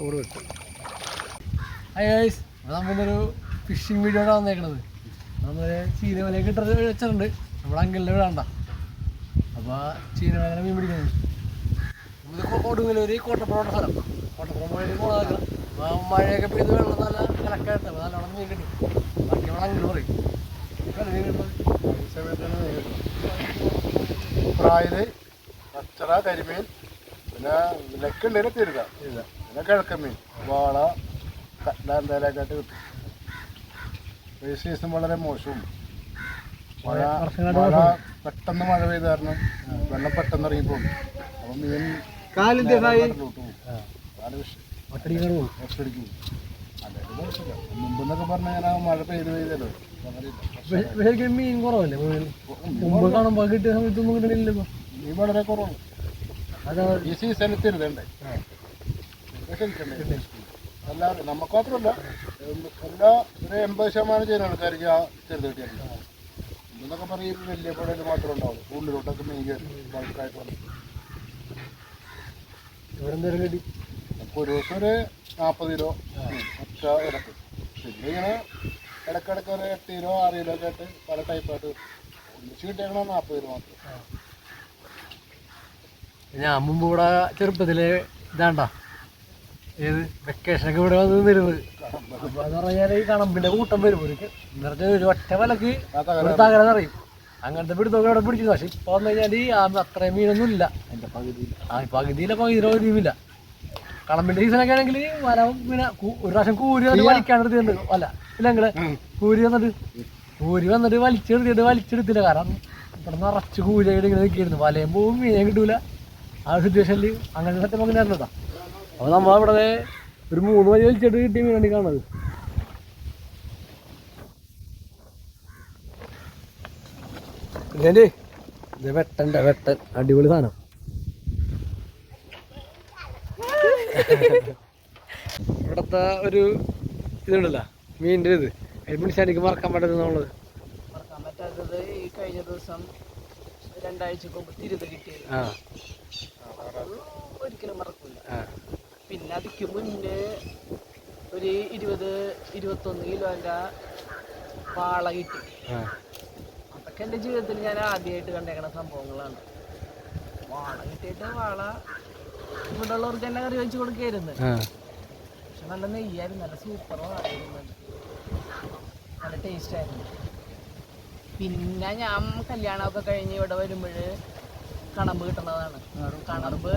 Tour വിട്ടു. നമ്മൊരു phishing video ആണ് വന്നേക്കണത്. നമ്മൾ ചീനമലയൊക്കെ ഇട്ട് വെച്ചിട്ടുണ്ട്. നമ്മുടെ അങ്കിളിന്റെ വീടാണ്ട അപ്പോൾ ചീനമല മീൻ പിടിക്കുന്നത്. കൊടുങ്ങലൂര് കൊ- കൊടുങ്ങല്ലൂർ കോട്ടപ്പുറം സ്ഥലം. കോട്ടപ്പുറം പോയിട്ട് പോകാം അപ്പോൾ മഴയൊക്കെ പെയ്ത് വെള്ളം നല്ല കലക്കായിട്ട് അപ്പോൾ നല്ലോണം മീൻ കിട്ടും. ബാക്കി നമ്മൾ അങ്കിൾ പറയും. പ്രായൽ അച്ചറ കരിമീൻ. പിന്നെ ലക്കുണ്ടെങ്കിൽ തിരുത ഇല്ല. പിന്നെ കിഴക്കൻ മീൻ വാള കട്ല കിട്ടും. ഈ സീസൺ വളരെ മോശവും. മഴ മഴ. പെട്ടെന്ന് മഴ പെയ്ത കാരണം വെള്ളം പെട്ടെന്ന് ഇറങ്ങിപ്പോകും അപ്പം മീൻ കാലിന്റെ അല്ലെങ്കിൽ കുഴപ്പമില്ല മുമ്പെന്നൊക്കെ പറഞ്ഞാൽ ഞാൻ ആ മഴ പെയ്ത് പെയ്തല്ലോ. ശരിക്കും മീൻ കുറവല്ലേ മുമ്പ് കാണുമ്പോൾ കിട്ടിയ സമയത്തൊന്നും കിട്ടണില്ല ഇപ്പോൾ മീൻ വളരെ കുറവാണ്. എല്ലാവരും നമുക്ക് മാത്രമല്ല എല്ലാ ഒരു എൺപത് ശതമാനം ചെയ്യുന്ന ആൾക്കാർക്ക് ആ ചെറുത് കിട്ടിയിട്ടുണ്ട് എന്നൊക്കെ വലിയ പുഴയിൽ മാത്രമേ ഉണ്ടാവും ഉള്ളിലോട്ടൊക്കെ മെയിൻ ബൾക്കായിട്ട് വന്നു. കിട്ടി ഒരു ദിവസം ഒരു നാൽപ്പത് കിലോ ഒറ്റ ഇടയ്ക്ക്. പിന്നെ ഇങ്ങനെ ഇടക്കിടക്ക് ഒരു എട്ട് കിലോ ആറ് കിലോ ഒക്കെ ആയിട്ട് പല ടൈപ്പായിട്ട് ഒന്നിച്ച് കിട്ടിയേക്കണ നാൽപ്പത് കിലോ മാത്രം. ഞാൻ മുമ്പ് ഇവിടെ ചെറുപ്പത്തിൽ ഇതാണ്ട. ഏത് വെക്കേഷനൊക്കെ ഇവിടെ വന്ന് നിന്നിരുന്നത് അപ്പൊ പറഞ്ഞാൽ ഈ കണമ്പിന്റെ കൂട്ടം വരും ഒരു നിറഞ്ഞ ഒരു ഒറ്റ വലക്ക് ഒരു തകര നിറയും അങ്ങനത്തെ പിടുത്തൊക്കെ അവിടെ പിടിച്ചു പക്ഷെ ഇപ്പൊ വന്നു കഴിഞ്ഞാൽ ഈ അത്രയും മീനൊന്നും ഇല്ല എന്റെ പകുതി ആ പകുതിയിലെ പകുതിയിലോ പകുതിയുമില്ല കണമ്പിന്റെ സീസണൊക്കെ ആണെങ്കിൽ വല പിന്നെ ഒരു പ്രാവശ്യം കൂരി വന്നിട്ട് വലിക്കാനെടുത്തിട്ടുണ്ട് അല്ല ഇല്ല നിങ്ങൾ കൂരി വന്നിട്ട് കൂരി വന്നിട്ട് വലിച്ചെടുത്തിട്ട് വലിച്ചെടുത്തില്ല. കാരണം ഇവിടെ നിറച്ച് കൂരിയായിട്ട് ഇങ്ങനെ നിൽക്കിയിരുന്നു. വലയും പോവും മീനെ കിട്ടൂല. ആ സിറ്റുവേഷനിൽ അങ്ങനെ സത്യം അങ്ങനെ ആയിരുന്നതാ അപ്പോൾ നമ്മൾ ഇവിടെ ഒരു മൂന്ന് വരി വലിച്ചിട്ട് കിട്ടിയ മീനാണ് വേണ്ടി കാണുന്നത്. ഇല്ലേ ഇത് വെട്ടന്റെ വെട്ടൻ. അടിപൊളി സാധനം. ഇവിടുത്തെ ഒരു ഇതുണ്ടല്ലോ മീനിന്റെ ഇത്. എനിക്ക് മറക്കാൻ പറ്റുന്നത് നമ്മൾ മറക്കാൻ പറ്റാത്തത് ഈ കഴിഞ്ഞ ദിവസം രണ്ടാഴ്ച മുമ്പ് തിരുത് കിട്ടിയത്. ആ. ഒരിക്കലും മറക്കൂല. പിന്നെ അതിക്ക് മുന്നേ ഒരു ഇരുപത് ഇരുപത്തൊന്ന് കിലോന്റെ വാള കിട്ടി. അതൊക്കെ എന്റെ ജീവിതത്തിൽ ഞാൻ ആദ്യമായിട്ട് കണ്ടേക്കണ സംഭവങ്ങളാണ്. വാള കിട്ടിയിട്ട് വാള ഇവിടെ ഉള്ളവർക്ക് തന്നെ കറി വെച്ച് കൊടുക്കായിരുന്നു. പക്ഷെ നല്ല നെയ്യായിരുന്നു നല്ല സൂപ്പർ വാളായിരുന്നു നല്ല ടേസ്റ്റ് ആയിരുന്നു. പിന്നെ ഞാൻ കല്യാണമൊക്കെ കഴിഞ്ഞ് ഇവിടെ വരുമ്പോൾ കണമ്പ് കിട്ടണതാണ് കണമ്പ്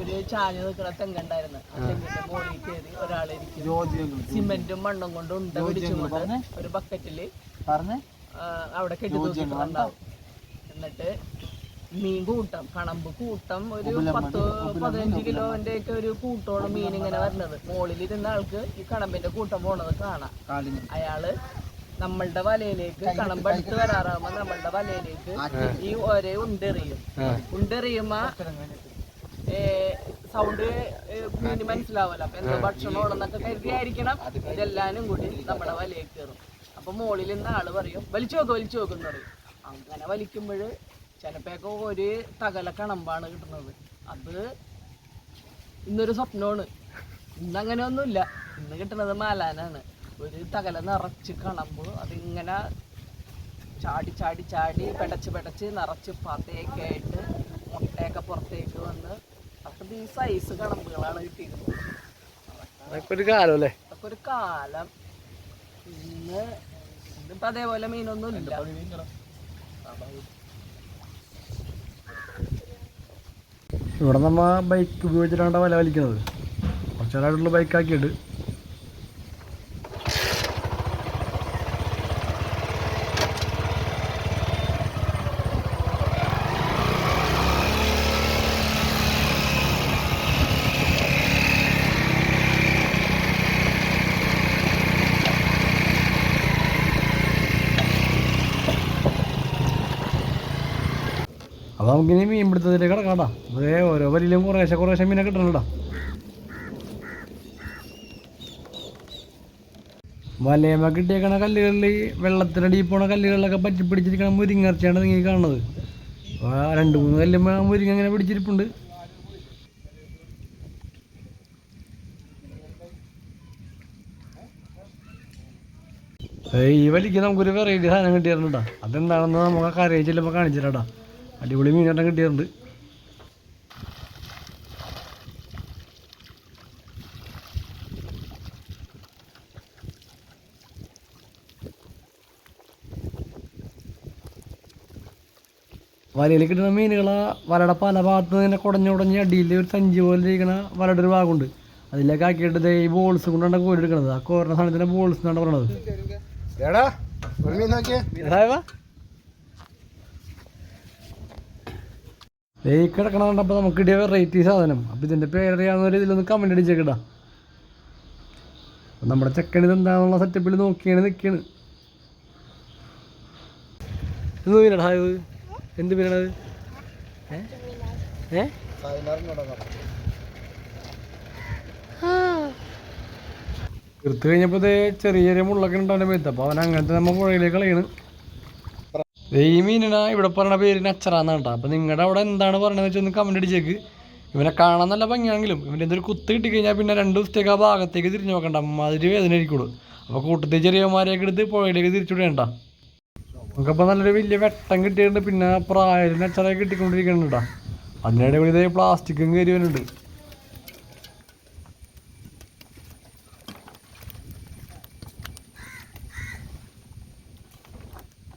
ഒരു ചാഞ്ഞ് നിൽക്കുന്ന തെങ്ങുണ്ടായിരുന്നു. ആ തെങ്ങിന്റെ മുകളിൽ കയറി ഒരാളിരിക്കും സിമെന്റും മണ്ണും കൊണ്ട് ഉണ്ട. പിടിച്ചുകൊണ്ട് ഒരു ബക്കറ്റിൽ അവിടെ കെട്ടി തൂക്കിട്ടുണ്ടാവും എന്നിട്ട് മീൻ കൂട്ടം കണമ്പ് കൂട്ടം ഒരു പത്ത് പതിനഞ്ച് കിലോന്റെ ഒക്കെ ഒരു കൂട്ടോളം മീൻ ഇങ്ങനെ വരുന്നത് മുകളിലിരുന്ന ആൾക്ക് ഈ കണമ്പിന്റെ കൂട്ടം പോണത് കാണാം. അയാൾ നമ്മളുടെ വലയിലേക്ക് കണമ്പ് അടുത്ത് വരാറാകുമ്പോ നമ്മളുടെ വലയിലേക്ക് ഈ ഒരേ ഉണ്ടെറിയും. ഉണ്ടെറിയുമ്പോ സൗണ്ട് മീന് മനസ്സിലാവല്ലോ. അപ്പൊ എന്തോ ഭക്ഷണമാണെന്നൊക്കെ കരുതിയായിരിക്കണം. ഇതെല്ലാനും കൂടി നമ്മുടെ വലയിലേക്ക് കയറും. അപ്പൊ മുകളിൽ നിന്ന് ആൾ പറയും വലിച്ചു നോക്ക് വലിച്ചു നോക്കും പറയും. അങ്ങനെ വലിക്കുമ്പോൾ ചിലപ്പോഴൊക്കെ ഒരു തകല കണമ്പാണ് കിട്ടുന്നത്. അത് ഇന്നൊരു സ്വപ്നമാണ്. ഇന്നങ്ങനെ ഒന്നുമില്ല ഇന്ന് കിട്ടുന്നത് മാലാനാണ്. ഒരു തകല നിറച്ച് കണമ്പ് അതിങ്ങനെ ചാടി ചാടി ചാടി പെടച്ച് പെടച്ച് നിറച്ച് പതയൊക്കെ ആയിട്ട് മുട്ടയൊക്കെ പുറത്തേക്ക് വന്ന് അതൊക്കെ ഈ സൈസ് കണമ്പുകളാണ് കിട്ടിയിരുന്നത് അതൊക്കെ ഒരു കാലം അല്ലേ? അതൊക്കെ ഒരു കാലം. ഇന്ന് ഇന്നിപ്പോ അതേപോലെ മീനൊന്നും ഇല്ല. ഇവിടെ നമ്മ ബൈക്ക് ഉപയോഗിച്ചിട്ടാണ് വല വലിക്കുന്നത്. കുറച്ചേരായിട്ടുള്ള ബൈക്ക് ആക്കിയിട്ട് നമുക്കിനി മീൻപിടുത്തത്തിലേക്ക് കിടക്കാട്ടാ അതേ ഓരോ വലിയും കുറേശ്ശെ കുറേശ്ശെ മീനെ കിട്ടണട്ടാ വലയമ്മ കിട്ടിയേക്കണ കല്ലുകളിൽ വെള്ളത്തിനടി പോണ കല്ലുകളിലൊക്കെ പറ്റി പിടിച്ചിരിക്കണ മുരിങ്ങർച്ചയാണ് നിങ്ങൾ കാണുന്നത്. രണ്ട് മൂന്ന് കല്ലുമ്മ മുരിങ്ങ അങ്ങനെ പിടിച്ചിരിപ്പുണ്ട്. ഈ വലിക്ക് നമുക്കൊരു വെറൈറ്റി സാധനം കിട്ടിയിരുന്നുട്ടാ അതെന്താണെന്ന് നമുക്ക് കരയിൽ ചെല്ലുമ്പോൾ കാണിച്ചിട്ടാ അടിപൊളി മീനെണ്ണം കിട്ടിയിട്ടുണ്ട്. വലയിൽ കിട്ടുന്ന മീനുകള വലയുടെ പല ഭാഗത്ത് നിന്ന് കുടഞ്ഞുടഞ്ഞ് അടിയിൽ ഒരു സഞ്ചി പോലെ ഇരിക്കുന്ന വലയുടെ ഒരു ഭാഗമുണ്ട്. അതിലേക്ക് ആക്കിയിട്ട് ഈ ബോൾസ് കൊണ്ടാണ് കോരി എടുക്കുന്നത് ആ കോരുന്ന സാധനത്തിന്റെ ബോൾസ് എന്നാണ് പറയണത് എടാ ഒരു മീൻ നോക്കിയേ ദേ ഈ കിടക്കണ കണ്ടപ്പോൾ നമുക്ക് കിട്ടിയ വെറൈറ്റി സാധനം. അപ്പോൾ ഇതിന്റെ പേരറിയാവുന്നവർ ഇതിലൊന്ന് കമന്റ് അടിച്ചേക്കടാ നമ്മുടെ ചെക്കൻ ഇത് എന്താണെന്നുള്ള സെറ്റപ്പിൽ നോക്കിയാണ് നിൽക്കുകയാണ് എന്ത് മീനാണ് ഇത്? എന്ത് മീനാണത് ഏ? തീർത്ത് കഴിഞ്ഞപ്പോൾ ചെറിയ ചെറിയ മുള്ളൊക്കെ ഉണ്ടാവില്ല മേത്ത് അപ്പോൾ അവൻ അങ്ങനത്തെ നമ്മൾ പുഴയിലേക്ക് കളയാണ്. ഈ മീനിനാ ഇവിടെ പറഞ്ഞ പേര് അച്ചറാന്നാണ് കേട്ടോ അപ്പോൾ നിങ്ങളുടെ അവിടെ എന്താണ് പറയണത് വെച്ചാൽ ഒന്ന് കമന്റ് അടിച്ചേക്ക്. ഇവനെ കാണാൻ നല്ല ഭംഗിയാണെങ്കിലും ഇവന്റെ എന്തൊരു കുത്ത് കിട്ടിക്കഴിഞ്ഞാൽ പിന്നെ രണ്ട് ദിവസത്തേക്ക് ആ ഭാഗത്തേക്ക് തിരിഞ്ഞു നോക്കണ്ട. അമ്മാതിരി വേദന ആയിരിക്കുള്ളൂ. അപ്പോൾ കൂട്ടത്തിൽ ചെറിയമാരെയൊക്കെ എടുത്ത് പുഴയിലേക്ക് തിരിച്ചുവിടേണ്ട. നമുക്കപ്പോൾ നല്ലൊരു വലിയ വെട്ടം കിട്ടിയിട്ടുണ്ട്. പിന്നെ പ്രായം നച്ചറൊക്കെ കിട്ടിക്കൊണ്ടിരിക്കുന്നുണ്ട് കേട്ടോ. അതിനിടെ ഇതേ പ്ലാസ്റ്റിക്കും കയറി വരുന്നുണ്ട്.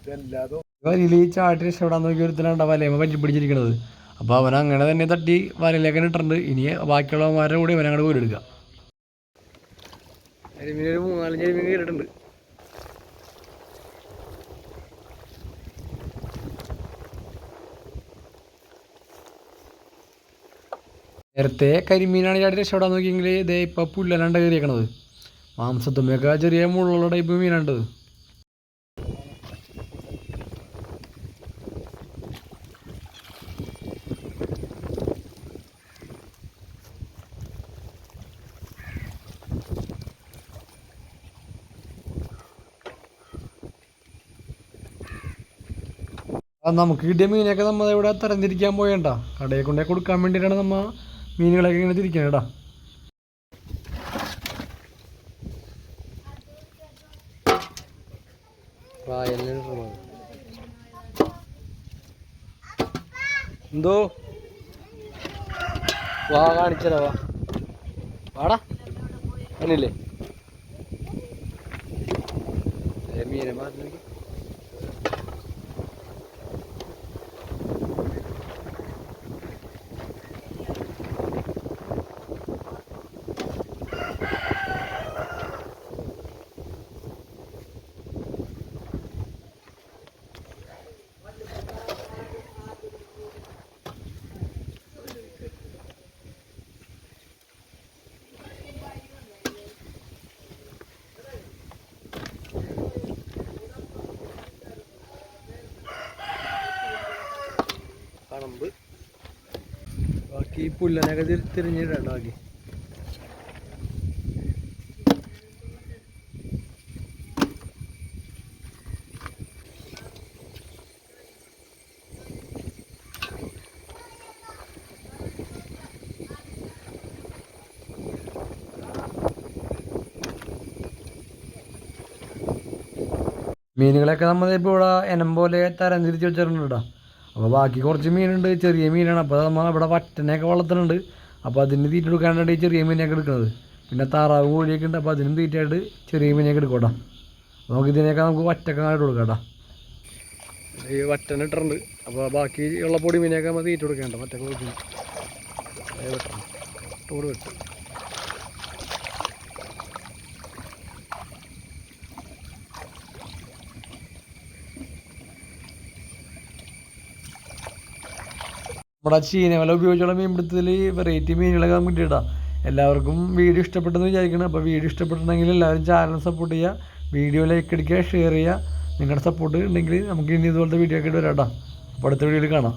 ഇതെല്ലാതും വലയിൽ ഈ ചാട്ടി രക്ഷപ്പെടാൻ നോക്കി ഒരുത്തനാണ്ട വലയമ്മ പറ്റി പിടിച്ചിരിക്കണത്. അപ്പോൾ അവൻ അങ്ങനെ തന്നെ തട്ടി വലയിലേക്ക് ഇട്ടിട്ടുണ്ട്. ഇനി ബാക്കിയുള്ളവന്മാരുടെ കൂടി ഇവൻ അങ്ങോട്ട് പോരെടുക്കുക ഒരു മൂന്നാലഞ്ച് മീൻ കയറിയിട്ടുണ്ട്. നേരത്തെ കരിമീനാണ് ചാടി രക്ഷപ്പെടാൻ നോക്കിയെങ്കിൽ ഇതേ ഇപ്പം പുല്ലലാണ്ട് കയറിയേക്കണത്. മാംസത്തുമ്മയൊക്കെ ചെറിയ മുള്ളുള്ള ടൈപ്പ് മീനാണ്ടത് ആ നമുക്ക് കിട്ടിയ മീനൊക്കെ നമ്മൾ ഇവിടെ തരംതിരിക്കാൻ പോയണ്ട. കടയിൽ കൊണ്ടേ കൊടുക്കാൻ വേണ്ടിയിട്ടാണ് നമ്മ മീനുകളൊക്കെ ഇങ്ങനെ തിരിക്കണേ കേട്ടാ എന്തോ? വാ കാണിച്ചല്ലോ വാ. വാടാ. അല്ലേ മീനെ മാറ്റി നോക്കി കണമ്പ് ബാക്കി പുല്ലനൊക്കെ തിരി തിരിഞ്ഞിടണ്ട ബാക്കി മീനുകളൊക്കെ നമ്മളിപ്പോൾ ഇവിടെ എനം പോലെ തരം തിരിച്ച് വെച്ചിട്ടുണ്ട് കേട്ടോ. അപ്പോൾ ബാക്കി കുറച്ച് മീനുണ്ട് ചെറിയ മീനാണ്. അപ്പോൾ നമ്മൾ ഇവിടെ വറ്റനെയൊക്കെ വളർത്തുന്നുണ്ട്. അപ്പോൾ അതിന് തീറ്റ എടുക്കാൻ വേണ്ടി ചെറിയ മീനൊക്കെ എടുക്കുന്നത്. പിന്നെ താറാവ് കോഴിയൊക്കെ ഉണ്ട് അപ്പോൾ അതിനും തീറ്റയായിട്ട് ചെറിയ മീനൊക്കെ എടുക്കും അപ്പോൾ നമുക്ക് ഇതിനൊക്കെ നമുക്ക് വറ്റൊക്കെ ആയിട്ട് കൊടുക്കാം ഈ വറ്റന ഇട്ടിട്ടുണ്ട്. അപ്പോൾ ബാക്കി ഉള്ള പൊടി മീനൊക്കെ നമ്മൾ തീറ്റ കൊടുക്കേണ്ട വറ്റൊക്കെ കൊടുക്കുന്നു ടൂറ് വെട്ട് നമ്മുടെ ചീനവല ഉപയോഗിച്ചുള്ള മീൻപിടുത്തത്തിൽ വെറൈറ്റി മീനുകളൊക്കെ നമുക്ക് കിട്ടിയിട്ടാ. എല്ലാവർക്കും വീഡിയോ ഇഷ്ടപ്പെട്ടെന്ന് വിചാരിക്കണം. അപ്പോൾ വീഡിയോ ഇഷ്ടപ്പെട്ടിട്ടുണ്ടെങ്കിൽ എല്ലാവരും ചാനൽ സപ്പോർട്ട് ചെയ്യുക. വീഡിയോ ലൈക്ക് അടിക്കുക ഷെയർ ചെയ്യുക. നിങ്ങളുടെ സപ്പോർട്ട് ഉണ്ടെങ്കിൽ നമുക്ക് ഇനി ഇതുപോലത്തെ വീഡിയോ ഒക്കെ ഇട്ട് വരാം കേട്ടോ അപ്പോൾ അടുത്ത വീഡിയോയിൽ കാണാം.